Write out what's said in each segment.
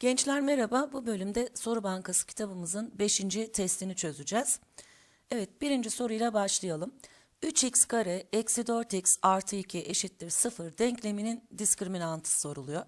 Gençler merhaba. Bu bölümde soru bankası kitabımızın 5. testini çözeceğiz. Evet birinci soruyla başlayalım. 3x kare eksi 4x artı 2 eşittir 0 denkleminin diskriminantı soruluyor.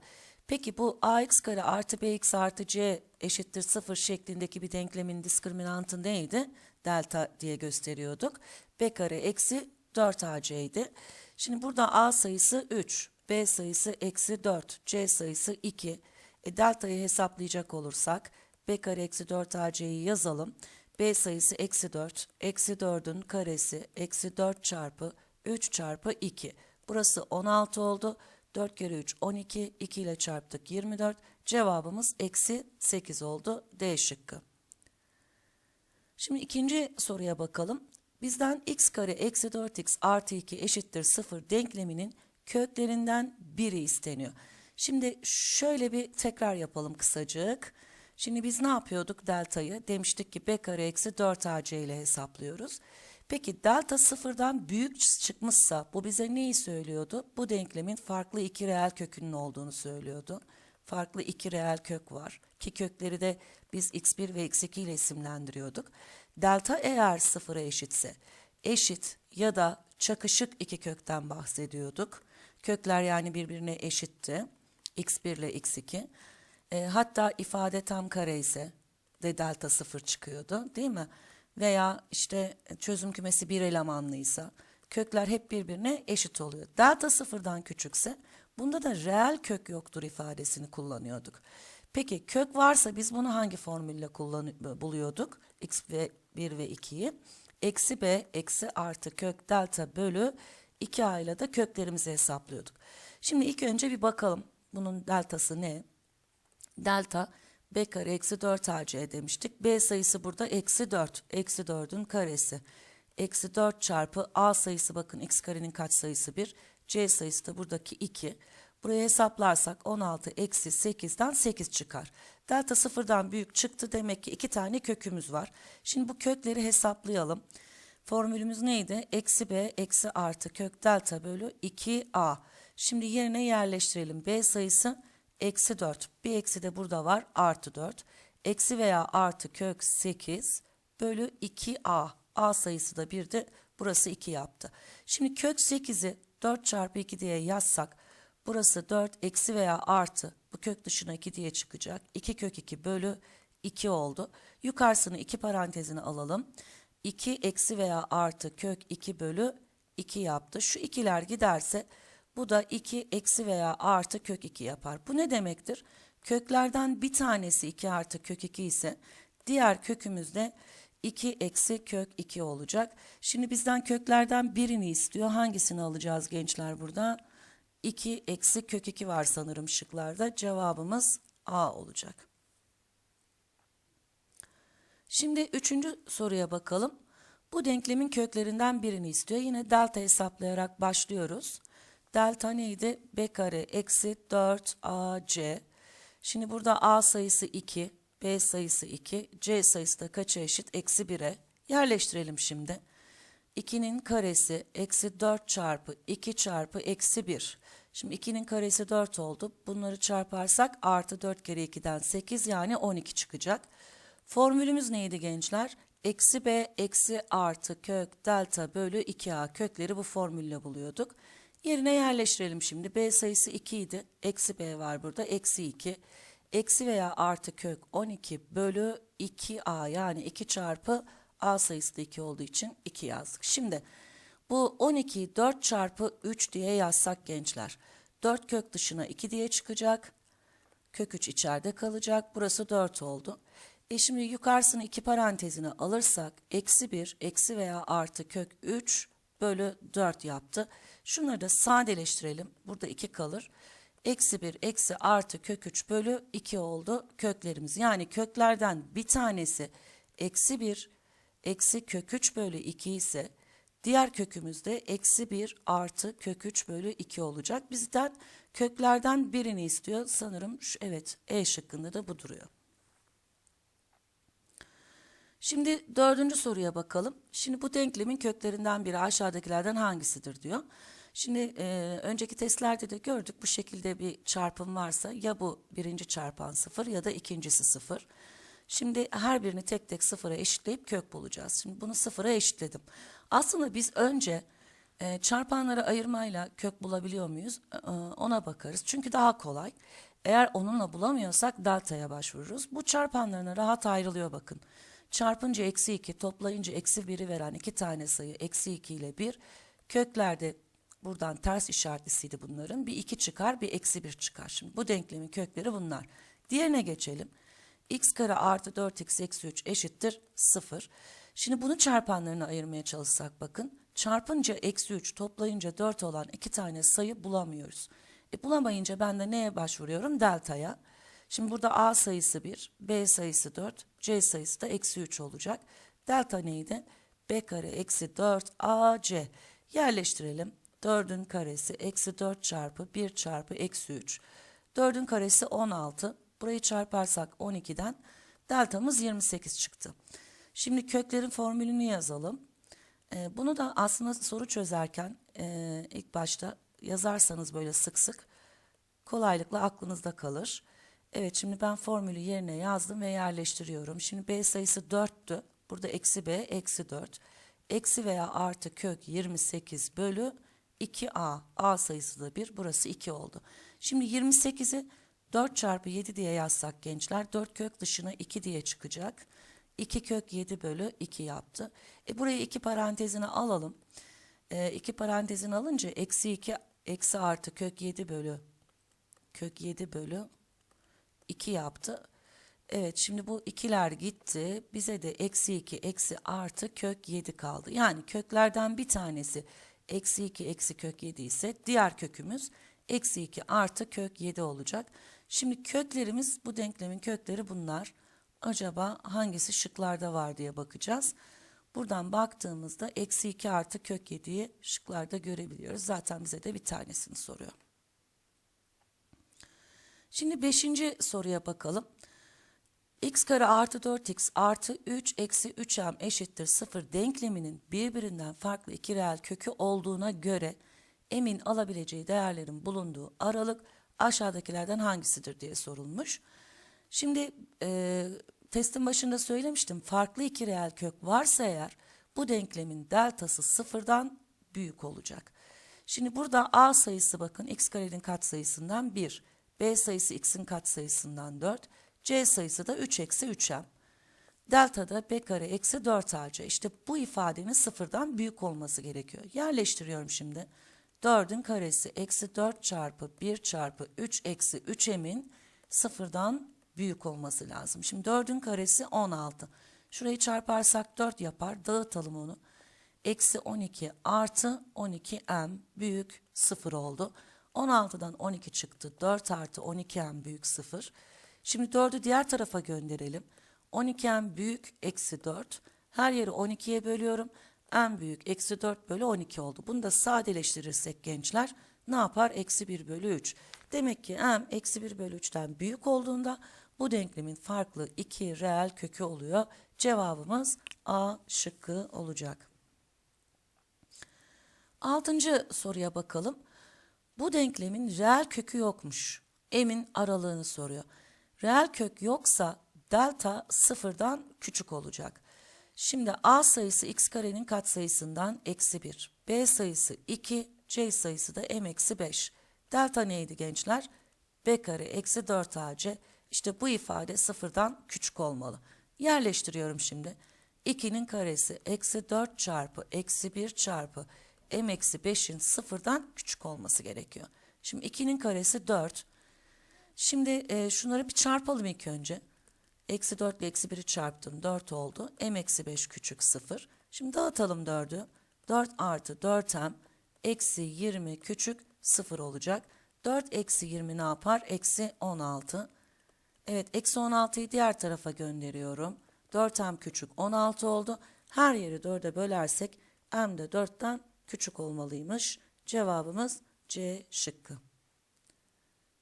Peki bu ax kare artı bx artı c eşittir 0 şeklindeki bir denklemin diskriminantı neydi? Delta diye gösteriyorduk. b kare eksi 4ac idi. Şimdi burada a sayısı 3, b sayısı eksi 4, c sayısı 2. E, delta'yı hesaplayacak olursak b kare eksi 4 ac'yi yazalım. b sayısı eksi 4, eksi 4'ün karesi eksi 4 çarpı 3 çarpı 2. Burası 16 oldu. 4 kere 3 12, 2 ile çarptık 24. Cevabımız eksi 8 oldu. D şıkkı. Şimdi ikinci soruya bakalım. Bizden x kare eksi 4x artı 2 eşittir 0 denkleminin köklerinden biri isteniyor. Şimdi şöyle bir tekrar yapalım kısacık. Şimdi biz ne yapıyorduk deltayı? Demiştik ki b kare eksi 4 ac ile hesaplıyoruz. Peki delta sıfırdan büyük çıkmışsa bu bize neyi söylüyordu? Bu denklemin farklı iki reel kökünün olduğunu söylüyordu. Farklı iki reel kök var ki kökleri de biz x1 ve x2 ile isimlendiriyorduk. Delta eğer sıfıra eşitse eşit ya da çakışık iki kökten bahsediyorduk. Kökler yani birbirine eşitti. X1 ile x2. E, hatta ifade tam kare ise de delta sıfır çıkıyordu değil mi? Veya işte çözüm kümesi bir elemanlıysa kökler hep birbirine eşit oluyor. Delta sıfırdan küçükse bunda da reel kök yoktur ifadesini kullanıyorduk. Peki kök varsa biz bunu hangi formülle kullan buluyorduk? x ve 1 ve 2'yi. Eksi b eksi artı kök delta bölü 2a ile de köklerimizi hesaplıyorduk. Şimdi ilk önce bir bakalım bunun deltası ne? Delta b kare eksi 4 ac demiştik. b sayısı burada eksi 4. Eksi 4'ün karesi. Eksi 4 çarpı a sayısı bakın x karenin kaç sayısı 1. c sayısı da buradaki 2. Buraya hesaplarsak 16 eksi 8'den 8 çıkar. Delta sıfırdan büyük çıktı. Demek ki iki tane kökümüz var. Şimdi bu kökleri hesaplayalım. Formülümüz neydi? Eksi b eksi artı kök delta bölü 2a. Şimdi yerine yerleştirelim. b sayısı eksi 4. Bir eksi de burada var. Artı 4. Eksi veya artı kök 8 bölü 2a. a sayısı da 1'di. Burası 2 yaptı. Şimdi kök 8'i 4 çarpı 2 diye yazsak burası 4 eksi veya artı bu kök dışına 2 diye çıkacak. 2 kök 2 bölü 2 oldu. Yukarısını 2 parantezine alalım. 2 eksi veya artı kök 2 bölü 2 yaptı. Şu ikiler giderse bu da 2 eksi veya artı kök 2 yapar. Bu ne demektir? Köklerden bir tanesi 2 artı kök 2 ise diğer kökümüz de 2 eksi kök 2 olacak. Şimdi bizden köklerden birini istiyor. Hangisini alacağız gençler burada? 2 eksi kök 2 var sanırım şıklarda. Cevabımız A olacak. Şimdi üçüncü soruya bakalım. Bu denklemin köklerinden birini istiyor. Yine delta hesaplayarak başlıyoruz. Delta neydi? B kare eksi 4 AC. Şimdi burada A sayısı 2, B sayısı 2, C sayısı da kaça eşit? Eksi 1'e. Yerleştirelim şimdi. 2'nin karesi eksi 4 çarpı 2 çarpı eksi 1. Şimdi 2'nin karesi 4 oldu. Bunları çarparsak artı 4 kere 2'den 8 yani 12 çıkacak. Formülümüz neydi gençler? Eksi b eksi artı kök delta bölü 2a kökleri bu formülle buluyorduk. Yerine yerleştirelim şimdi. b sayısı 2 idi. Eksi b var burada. Eksi 2. Eksi veya artı kök 12 bölü 2a yani 2 çarpı a sayısı da 2 olduğu için 2 yazdık. Şimdi bu 12'yi 4 çarpı 3 diye yazsak gençler. 4 kök dışına 2 diye çıkacak. Kök 3 içeride kalacak. Burası 4 oldu. E şimdi yukarısını iki parantezine alırsak eksi 1 eksi veya artı kök 3 bölü 4 yaptı. Şunları da sadeleştirelim. Burada 2 kalır. Eksi 1 eksi artı kök 3 bölü 2 oldu köklerimiz. Yani köklerden bir tanesi eksi 1 eksi kök 3 bölü 2 ise diğer kökümüz de eksi 1 artı kök 3 bölü 2 olacak. Bizden köklerden birini istiyor. Sanırım şu, evet E şıkkında da bu duruyor. Şimdi dördüncü soruya bakalım. Şimdi bu denklemin köklerinden biri aşağıdakilerden hangisidir diyor. Şimdi e, önceki testlerde de gördük bu şekilde bir çarpım varsa ya bu birinci çarpan sıfır ya da ikincisi sıfır. Şimdi her birini tek tek sıfıra eşitleyip kök bulacağız. Şimdi bunu sıfıra eşitledim. Aslında biz önce e, çarpanları ayırmayla kök bulabiliyor muyuz? E, ona bakarız. Çünkü daha kolay. Eğer onunla bulamıyorsak delta'ya başvururuz. Bu çarpanlarına rahat ayrılıyor bakın. Çarpınca eksi 2, toplayınca eksi 1'i veren iki tane sayı eksi 2 ile 1. Köklerde buradan ters işaretlisiydi bunların. Bir 2 çıkar, bir eksi 1 çıkar. Şimdi bu denklemin kökleri bunlar. Diğerine geçelim. x kare artı 4x eksi 3 eşittir 0. Şimdi bunu çarpanlarına ayırmaya çalışsak bakın. Çarpınca eksi 3, toplayınca 4 olan iki tane sayı bulamıyoruz. E, bulamayınca ben de neye başvuruyorum? Delta'ya. Şimdi burada A sayısı 1, B sayısı 4, C sayısı da eksi 3 olacak. Delta neydi? B kare eksi 4 AC. Yerleştirelim. 4'ün karesi eksi 4 çarpı 1 çarpı eksi 3. 4'ün karesi 16. Burayı çarparsak 12'den deltamız 28 çıktı. Şimdi köklerin formülünü yazalım. Ee, bunu da aslında soru çözerken e, ilk başta yazarsanız böyle sık sık kolaylıkla aklınızda kalır. Evet şimdi ben formülü yerine yazdım ve yerleştiriyorum. Şimdi b sayısı 4'tü. Burada eksi b eksi 4. Eksi veya artı kök 28 bölü 2a. a sayısı da 1. Burası 2 oldu. Şimdi 28'i 4 çarpı 7 diye yazsak gençler 4 kök dışına 2 diye çıkacak. 2 kök 7 bölü 2 yaptı. E buraya 2 parantezini alalım. E, 2 parantezini alınca eksi 2 eksi artı kök 7 bölü kök 7 bölü 2 yaptı. Evet şimdi bu ikiler gitti. Bize de eksi 2 eksi artı kök 7 kaldı. Yani köklerden bir tanesi eksi 2 eksi kök 7 ise diğer kökümüz eksi 2 artı kök 7 olacak. Şimdi köklerimiz bu denklemin kökleri bunlar. Acaba hangisi şıklarda var diye bakacağız. Buradan baktığımızda eksi 2 artı kök 7'yi şıklarda görebiliyoruz. Zaten bize de bir tanesini soruyor. Şimdi beşinci soruya bakalım. x kare artı 4x artı 3 eksi 3m eşittir 0 denkleminin birbirinden farklı iki reel kökü olduğuna göre emin alabileceği değerlerin bulunduğu aralık aşağıdakilerden hangisidir diye sorulmuş. Şimdi e, testin başında söylemiştim farklı iki reel kök varsa eğer bu denklemin deltası sıfırdan büyük olacak. Şimdi burada a sayısı bakın x karenin katsayısından 1, b sayısı x'in katsayısından 4, c sayısı da 3 eksi 3m. Delta da b kare eksi 4 ac. İşte bu ifadenin sıfırdan büyük olması gerekiyor. Yerleştiriyorum şimdi. 4'ün karesi eksi 4 çarpı 1 çarpı 3 eksi 3m'in sıfırdan büyük olması lazım. Şimdi 4'ün karesi 16. Şurayı çarparsak 4 yapar. Dağıtalım onu. Eksi 12 artı 12m büyük 0 oldu. 16'dan 12 çıktı. 4 artı 12m büyük 0. Şimdi 4'ü diğer tarafa gönderelim. 12m büyük eksi 4. Her yeri 12'ye bölüyorum. m büyük eksi 4 bölü 12 oldu. Bunu da sadeleştirirsek gençler ne yapar? Eksi 1 bölü 3. Demek ki m eksi 1 bölü 3'ten büyük olduğunda bu denklemin farklı iki reel kökü oluyor. Cevabımız A şıkkı olacak. Altıncı soruya bakalım. Bu denklemin reel kökü yokmuş. Emin aralığını soruyor. Reel kök yoksa delta sıfırdan küçük olacak. Şimdi a sayısı x karenin katsayısından eksi 1. b sayısı 2. c sayısı da m eksi 5. Delta neydi gençler? b kare eksi 4 ac. İşte bu ifade sıfırdan küçük olmalı. Yerleştiriyorum şimdi. 2'nin karesi eksi 4 çarpı eksi 1 çarpı m eksi 5'in sıfırdan küçük olması gerekiyor. Şimdi 2'nin karesi 4. Şimdi e, şunları bir çarpalım ilk önce. Eksi 4 ile eksi 1'i çarptım 4 oldu. m eksi 5 küçük 0. Şimdi dağıtalım 4'ü. 4 artı 4m eksi 20 küçük 0 olacak. 4 eksi 20 ne yapar? Eksi 16. Evet eksi 16'yı diğer tarafa gönderiyorum. 4m küçük 16 oldu. Her yeri 4'e bölersek m de 4'ten küçük olmalıymış. Cevabımız C şıkkı.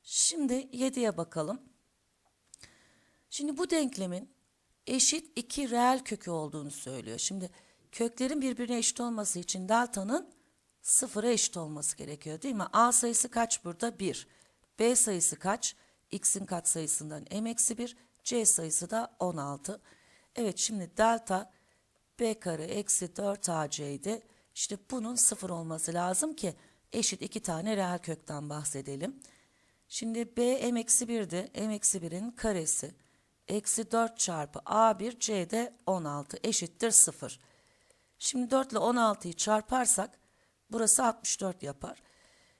Şimdi 7'ye bakalım. Şimdi bu denklemin eşit iki reel kökü olduğunu söylüyor. Şimdi köklerin birbirine eşit olması için delta'nın sıfıra eşit olması gerekiyor değil mi? A sayısı kaç burada? 1. B sayısı kaç? X'in katsayısından m eksi 1. C sayısı da 16. Evet şimdi delta b kare eksi 4 ac'ydi. İşte bunun sıfır olması lazım ki eşit iki tane reel kökten bahsedelim. Şimdi b m eksi 1'di. m eksi 1'in karesi. Eksi 4 çarpı a1 c de 16 eşittir 0. Şimdi 4 ile 16'yı çarparsak burası 64 yapar.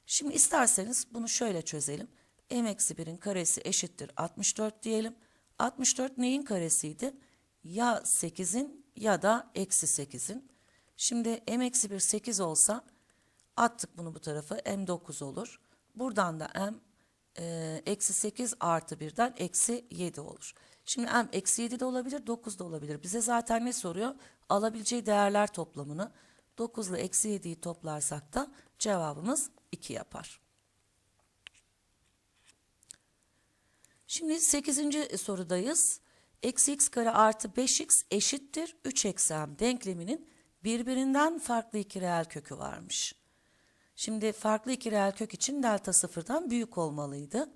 Şimdi isterseniz bunu şöyle çözelim. m eksi 1'in karesi eşittir 64 diyelim. 64 neyin karesiydi? Ya 8'in ya da eksi 8'in. Şimdi m eksi 1 8 olsa attık bunu bu tarafa m 9 olur. Buradan da m e, eksi 8 artı 1'den eksi 7 olur. Şimdi m eksi 7 de olabilir 9 da olabilir. Bize zaten ne soruyor? Alabileceği değerler toplamını 9 ile eksi 7'yi toplarsak da cevabımız 2 yapar. Şimdi 8. sorudayız. Eksi x kare artı 5x eşittir 3 eksi m denkleminin birbirinden farklı iki reel kökü varmış. Şimdi farklı iki reel kök için delta sıfırdan büyük olmalıydı.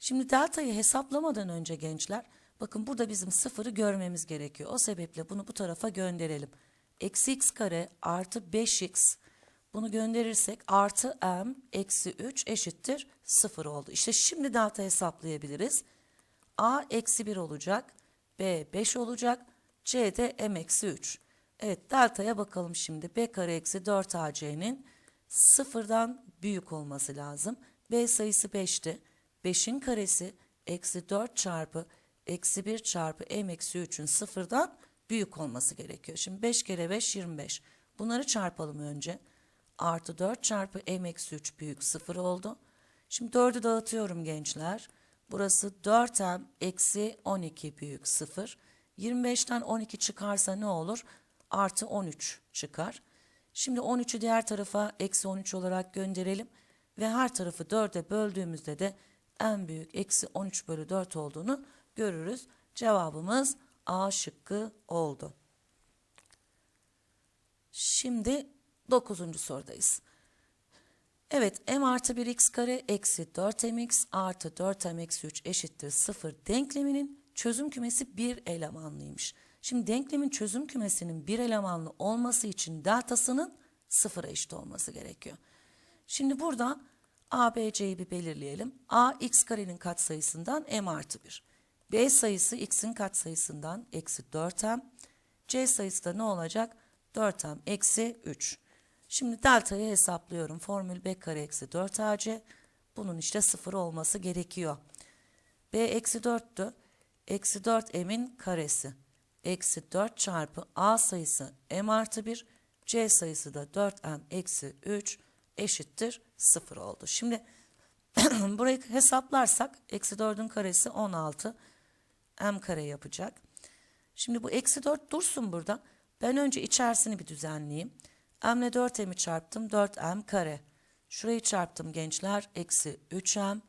Şimdi deltayı hesaplamadan önce gençler bakın burada bizim sıfırı görmemiz gerekiyor. O sebeple bunu bu tarafa gönderelim. Eksi x kare artı 5x bunu gönderirsek artı m eksi 3 eşittir 0 oldu. İşte şimdi delta hesaplayabiliriz. a eksi 1 olacak. b 5 olacak. c de m eksi 3. Evet deltaya bakalım şimdi. b kare eksi 4 ac'nin sıfırdan büyük olması lazım. b sayısı 5'ti. 5'in karesi eksi 4 çarpı eksi 1 çarpı m eksi 3'ün sıfırdan büyük olması gerekiyor. Şimdi 5 kere 5 25. Bunları çarpalım önce. Artı 4 çarpı m eksi 3 büyük 0 oldu. Şimdi 4'ü dağıtıyorum gençler. Burası 4m eksi 12 büyük 0. 25'ten 12 çıkarsa ne olur? Artı 13 çıkar. Şimdi 13'ü diğer tarafa eksi 13 olarak gönderelim. Ve her tarafı 4'e böldüğümüzde de en büyük eksi 13 bölü 4 olduğunu görürüz. Cevabımız A şıkkı oldu. Şimdi 9. sorudayız. Evet m artı 1 x kare eksi 4mx artı 4m eksi 3 eşittir 0 denkleminin çözüm kümesi bir elemanlıymış. Şimdi denklemin çözüm kümesinin bir elemanlı olması için deltasının sıfıra eşit olması gerekiyor. Şimdi burada a, b, c'yi bir belirleyelim. a x karenin katsayısından m artı 1. b sayısı x'in katsayısından eksi 4m. c sayısı da ne olacak? 4m eksi 3. Şimdi delta'yı hesaplıyorum. Formül b kare eksi 4ac. Bunun işte sıfır olması gerekiyor. b eksi 4'tü. Eksi 4 m'in karesi. Eksi 4 çarpı a sayısı m artı 1. c sayısı da 4m eksi 3 eşittir 0 oldu. Şimdi burayı hesaplarsak eksi 4'ün karesi 16 m kare yapacak. Şimdi bu eksi 4 dursun burada. Ben önce içerisini bir düzenleyeyim. m ile 4m'i çarptım 4m kare. Şurayı çarptım gençler eksi 3m.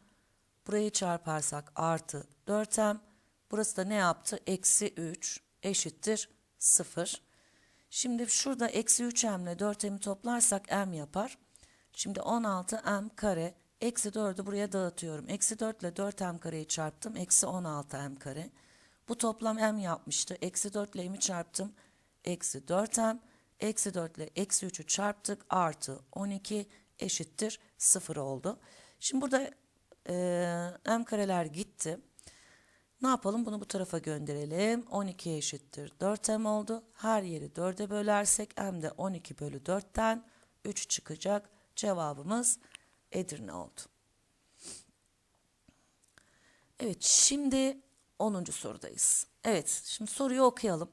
Burayı çarparsak artı 4m. Burası da ne yaptı? Eksi 3 eşittir 0. Şimdi şurada eksi 3m ile 4m'i toplarsak m yapar. Şimdi 16m kare eksi 4'ü buraya dağıtıyorum. Eksi 4 ile 4m kareyi çarptım. Eksi 16m kare. Bu toplam m yapmıştı. Eksi 4 ile m'i çarptım. Eksi 4m. Eksi 4 ile eksi 3'ü çarptık. Artı 12 eşittir 0 oldu. Şimdi burada e, m kareler gitti. Ne yapalım? Bunu bu tarafa gönderelim. 12 eşittir 4m oldu. Her yeri 4'e bölersek m de 12 bölü 4'ten 3 çıkacak. Cevabımız Edirne oldu. Evet şimdi 10. sorudayız. Evet şimdi soruyu okuyalım.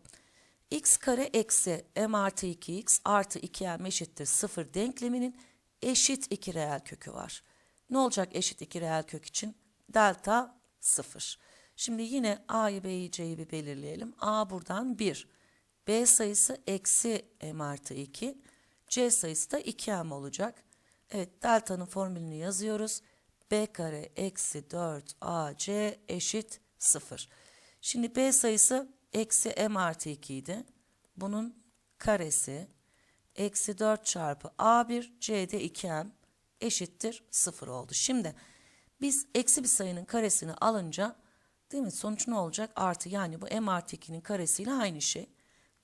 x kare eksi m artı 2x artı 2m eşittir 0 denkleminin eşit iki reel kökü var. Ne olacak eşit iki reel kök için? Delta 0. Şimdi yine a'yı b'yi c'yi bir belirleyelim. a buradan 1. b sayısı eksi m artı 2. c sayısı da 2m olacak. Evet delta'nın formülünü yazıyoruz. b kare eksi 4 ac eşit 0. Şimdi b sayısı eksi m artı 2 idi. Bunun karesi. eksi 4 çarpı A1 C'de 2M eşittir 0 oldu. Şimdi biz eksi bir sayının karesini alınca değil mi sonuç ne olacak? Artı yani bu M artı 2'nin karesiyle aynı şey.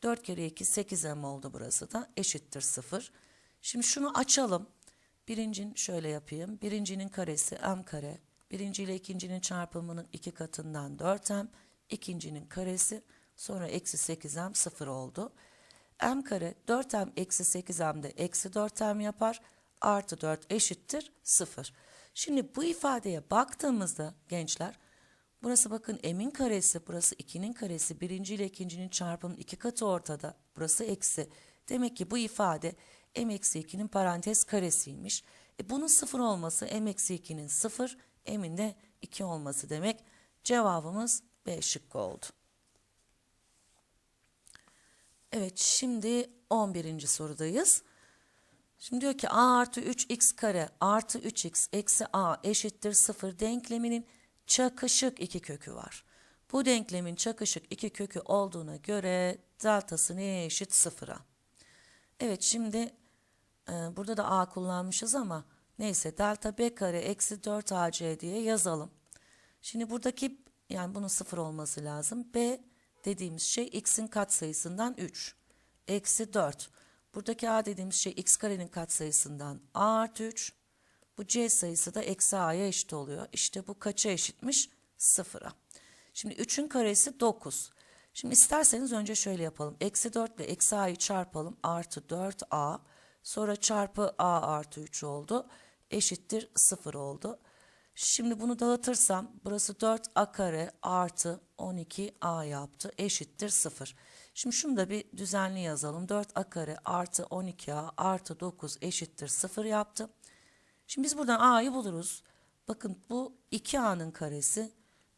4 kere 2 8M oldu burası da eşittir 0. Şimdi şunu açalım. Birincinin şöyle yapayım. Birincinin karesi M kare. Birinci ile ikincinin çarpımının iki katından 4M. İkincinin karesi sonra eksi 8M 0 oldu. M kare 4M eksi 8M'de eksi 4M yapar. Artı 4 eşittir 0. Şimdi bu ifadeye baktığımızda gençler burası bakın m'in karesi burası 2'nin karesi birinci ile ikincinin çarpımının iki katı ortada. Burası eksi. Demek ki bu ifade m eksi 2'nin parantez karesiymiş. E bunun 0 olması m eksi 2'nin 0 m'in de 2 olması demek. Cevabımız B şıkkı oldu. Evet şimdi 11. sorudayız. Şimdi diyor ki a artı 3x kare artı 3x eksi a eşittir 0 denkleminin çakışık iki kökü var. Bu denklemin çakışık iki kökü olduğuna göre deltası neye eşit? Sıfıra. Evet şimdi e, burada da a kullanmışız ama neyse delta b kare eksi 4ac diye yazalım. Şimdi buradaki yani bunun sıfır olması lazım. b dediğimiz şey x'in katsayısından 3. Eksi 4. Buradaki a dediğimiz şey x karenin katsayısından a artı 3. Bu c sayısı da eksi a'ya eşit oluyor. İşte bu kaça eşitmiş? Sıfıra. Şimdi 3'ün karesi 9. Şimdi isterseniz önce şöyle yapalım. Eksi 4 ile eksi a'yı çarpalım. Artı 4a. Sonra çarpı a artı 3 oldu. Eşittir 0 oldu. Şimdi bunu dağıtırsam burası 4a kare artı 12a yaptı. Eşittir 0. Şimdi şunu da bir düzenli yazalım. 4a kare artı 12a artı 9 eşittir 0 yaptı. Şimdi biz buradan a'yı buluruz. Bakın bu 2a'nın karesi,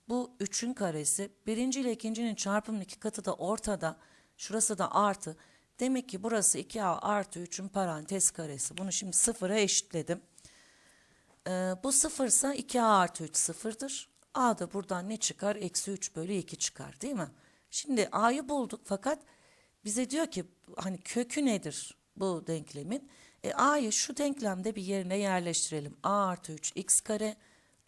bu 3'ün karesi. Birinci ile ikincinin çarpımının iki katı da ortada. Şurası da artı. Demek ki burası 2a artı 3'ün parantez karesi. Bunu şimdi sıfıra eşitledim. Ee, bu sıfırsa 2a artı 3 sıfırdır. a da buradan ne çıkar? Eksi 3 bölü 2 çıkar değil mi? Şimdi a'yı bulduk fakat bize diyor ki hani kökü nedir bu denklemin? E, a'yı şu denklemde bir yerine yerleştirelim. a artı 3 x kare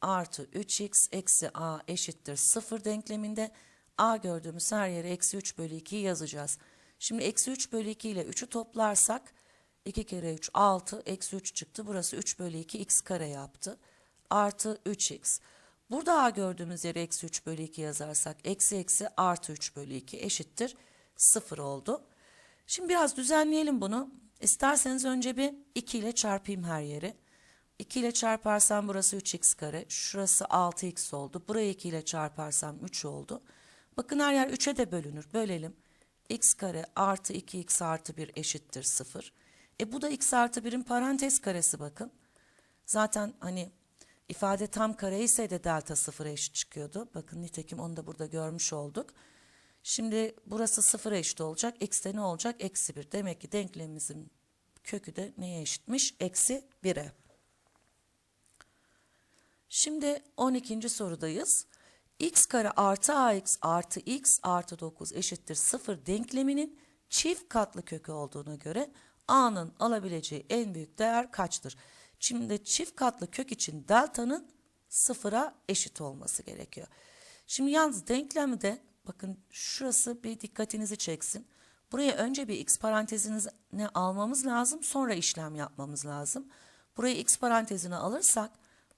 artı 3x eksi a eşittir 0 denkleminde a gördüğümüz her yere eksi 3 bölü 2'yi yazacağız. Şimdi eksi 3 bölü 2 ile 3'ü toplarsak 2 kere 3 6 eksi 3 çıktı. Burası 3 bölü 2 x kare yaptı. Artı 3x. Burada a gördüğümüz yere eksi 3 bölü 2 yazarsak eksi eksi artı 3 bölü 2 eşittir 0 oldu. Şimdi biraz düzenleyelim bunu. İsterseniz önce bir 2 ile çarpayım her yeri. 2 ile çarparsam burası 3x kare. Şurası 6x oldu. Burayı 2 ile çarparsam 3 oldu. Bakın her yer 3'e de bölünür. Bölelim. x kare artı 2x artı 1 eşittir 0. E bu da x artı 1'in parantez karesi bakın. Zaten hani ifade tam kare ise de delta 0'a eşit çıkıyordu. Bakın nitekim onu da burada görmüş olduk. Şimdi burası 0'a eşit olacak. X ne olacak? Eksi 1. Demek ki denklemimizin kökü de neye eşitmiş? Eksi 1'e. Şimdi 12. sorudayız. x kare artı ax artı x artı 9 eşittir 0 denkleminin çift katlı kökü olduğuna göre a'nın alabileceği en büyük değer kaçtır? Şimdi çift katlı kök için delta'nın sıfıra eşit olması gerekiyor. Şimdi yalnız denklemde bakın şurası bir dikkatinizi çeksin. Buraya önce bir x parantezine almamız lazım sonra işlem yapmamız lazım. Burayı x parantezine alırsak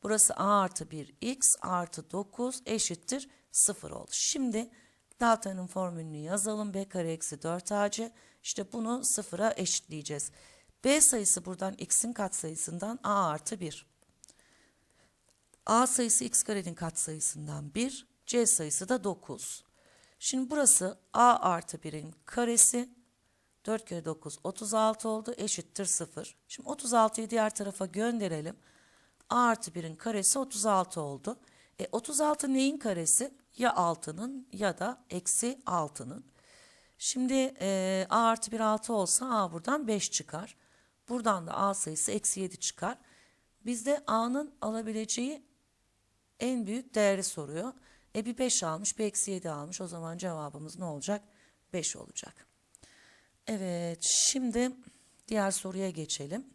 burası a artı 1 x artı 9 eşittir 0 oldu. Şimdi delta'nın formülünü yazalım b kare eksi 4 ac işte bunu sıfıra eşitleyeceğiz. B sayısı buradan x'in katsayısından a artı 1. A sayısı x karenin katsayısından 1. C sayısı da 9. Şimdi burası a artı 1'in karesi. 4 kere 9 36 oldu eşittir 0. Şimdi 36'yı diğer tarafa gönderelim. a artı 1'in karesi 36 oldu. E 36 neyin karesi? Ya 6'nın ya da eksi 6'nın. Şimdi e, a artı 1 6 olsa a buradan 5 çıkar. Buradan da a sayısı eksi 7 çıkar. Bizde a'nın alabileceği en büyük değeri soruyor. E bir 5 almış bir eksi 7 almış. O zaman cevabımız ne olacak? 5 olacak. Evet şimdi Diğer soruya geçelim.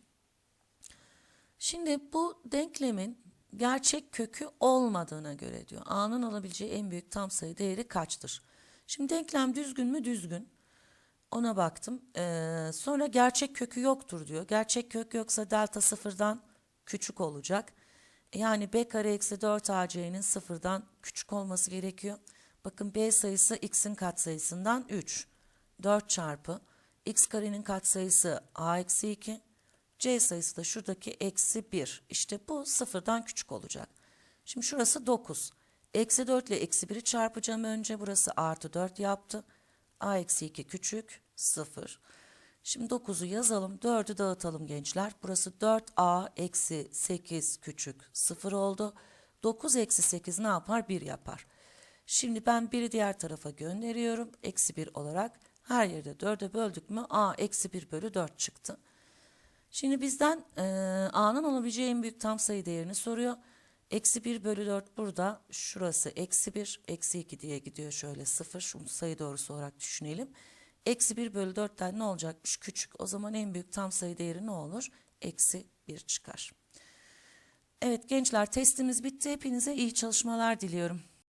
Şimdi bu denklemin gerçek kökü olmadığına göre diyor. A'nın alabileceği en büyük tam sayı değeri kaçtır? Şimdi denklem düzgün mü? Düzgün. Ona baktım. Ee, sonra gerçek kökü yoktur diyor. Gerçek kök yoksa delta sıfırdan küçük olacak. Yani b kare eksi 4 ac'nin sıfırdan küçük olması gerekiyor. Bakın b sayısı x'in katsayısından 3. 4 çarpı x karenin katsayısı a eksi 2. c sayısı da şuradaki eksi 1. İşte bu sıfırdan küçük olacak. Şimdi şurası 9. Eksi 4 ile eksi 1'i çarpacağım önce. Burası artı 4 yaptı. a eksi 2 küçük 0. Şimdi 9'u yazalım. 4'ü dağıtalım gençler. Burası 4a eksi 8 küçük 0 oldu. 9 eksi 8 ne yapar? 1 yapar. Şimdi ben 1'i diğer tarafa gönderiyorum. Eksi 1 olarak. Her yerde 4'e böldük mü a eksi 1 bölü 4 çıktı. Şimdi bizden e, a'nın olabileceği en büyük tam sayı değerini soruyor. Eksi 1 bölü 4 burada. Şurası eksi 1, eksi 2 diye gidiyor şöyle 0. Şunu sayı doğrusu olarak düşünelim. Eksi 1 bölü 4'ten ne olacakmış? Küçük. O zaman en büyük tam sayı değeri ne olur? Eksi 1 çıkar. Evet gençler testimiz bitti. Hepinize iyi çalışmalar diliyorum.